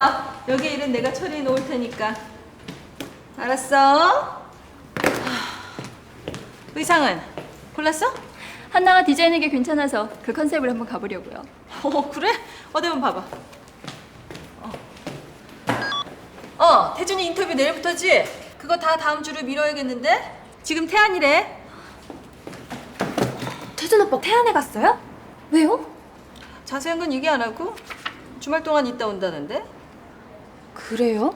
아, 여기 일은 내가 처리해 놓을 테니까. 알았어? 의상은 골랐어? 한나가 디자인한 게 괜찮아서 그 컨셉을 한번 가보려고요. 어 그래? 어디 한번 봐봐. 어. 어 태준이 인터뷰 내일부터지? 그거 다 다음 주로 미뤄야겠는데? 지금 태안이래. 태준 오빠 태안에 갔어요? 왜요? 자세한 건 얘기 안 하고 주말 동안 있다 온다는데? 그래요?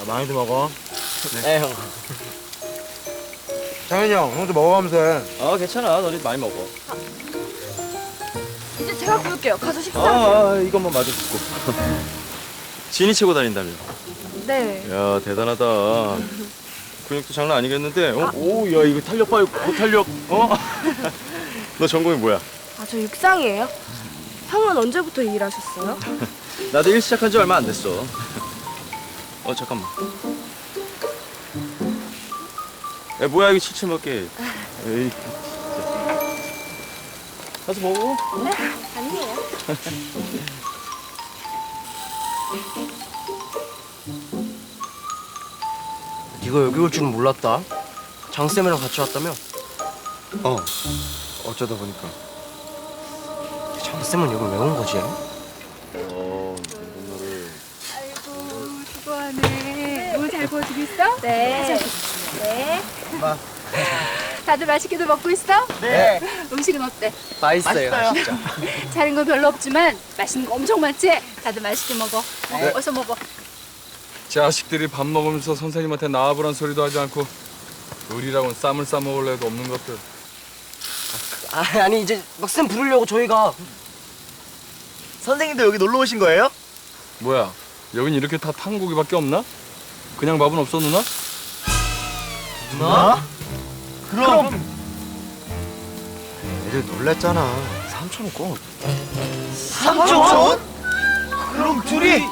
아, 많이들 먹어. 네, 형. 장현이 형, 형도 먹어가면서 해. 아, 괜찮아. 너네 많이 먹어. 이제 제가 부를게요. 가서 식사. 아, 아 이것만 마저 듣고. 진이 치고 다닌다며. 네. 야, 대단하다. 근육도 장난 아니겠는데? 어? 오, 야, 이거 탄력 봐요. 고탄력. 어? 너 전공이 뭐야? 아, 저 육상이에요? 형은 언제부터 일하셨어요? 나도 일 시작한 지 얼마 안 됐어. 어, 잠깐만. 야, 뭐야, 이거 칠칠 먹게. 에이. 가서 먹어. 아니에요. 네가 여기 올 줄은 몰랐다. 장 쌤이랑 같이 왔다며? 어. 어쩌다 보니까. 장쌤은 여기 왜 온 거지? 어, 너를. 아이고 수고하네. 오늘 잘 있어? 네. 네. 다들 맛있게도 먹고 있어? 네. 음식은 어때? 맛있어요, 진짜. 자른 거 별로 없지만 맛있는 거 엄청 많지? 다들 맛있게 먹어. 어, 어서 먹어. 자식들이 밥 먹으면서 선생님한테 나와보란 소리도 하지 않고 요리라고는 쌈을 싸 먹을 애도 없는 것들 아, 아니 이제 막 쌤 부르려고 저희가 선생님도 여기 놀러 오신 거예요? 뭐야 여긴 이렇게 다 탄고기밖에 없나? 그냥 밥은 없어 누나? 누나? 그럼. 애들 놀랬잖아. 삼촌 꼭. 삼촌? 그럼 둘이?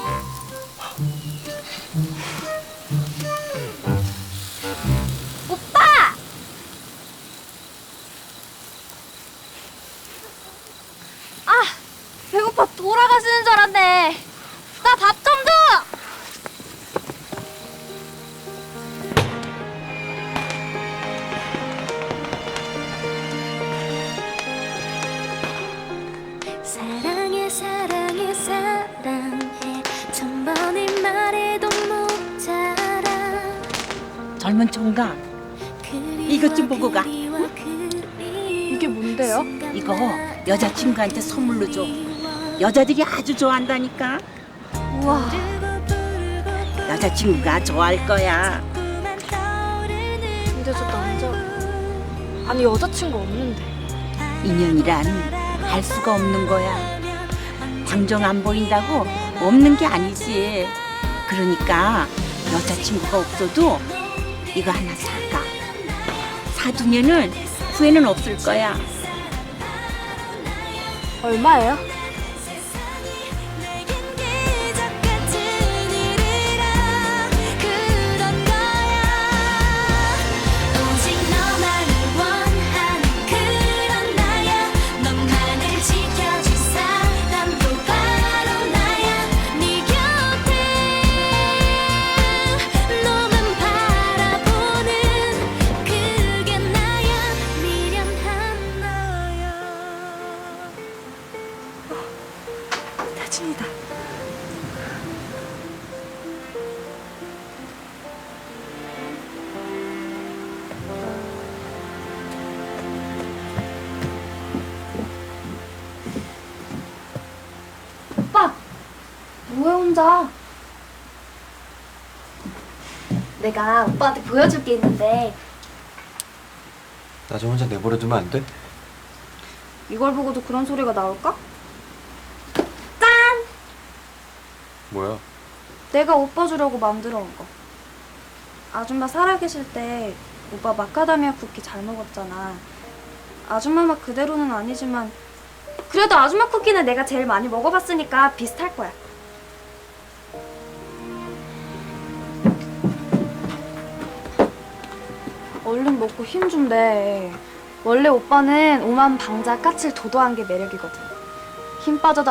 배고파 돌아가시는 줄 알았네. 나 밥 좀 줘! 사랑해 사랑해 사랑해 천 번을 말해도 모자라 젊은 총각 이것 좀 보고 가. 이게 뭔데요? 이거 여자친구한테 선물로 줘 여자들이 아주 좋아한다니까. 우와. 여자친구가 좋아할 거야. 근데 저 남자 아니 여자친구 없는데. 인연이란 알 수가 없는 거야. 당정 안 보인다고 없는 게 아니지. 그러니까 여자친구가 없어도 이거 하나 사가. 사두면은 후회는 없을 거야. 얼마예요? 혼자? 내가 오빠한테 보여줄 게 있는데 나 좀 혼자 내버려두면 안 돼? 이걸 보고도 그런 소리가 나올까? 뭐야? 내가 오빠 주려고 만들어 온 거. 아줌마 살아계실 때 오빠 마카다미아 쿠키 잘 먹었잖아. 아줌마 맛 그대로는 아니지만 그래도 아줌마 쿠키는 내가 제일 많이 먹어봤으니까 비슷할 거야. 얼른 먹고 힘 좀 내. 원래 오빠는 오만 방자 까칠 도도한 게 매력이거든. 힘 빠져도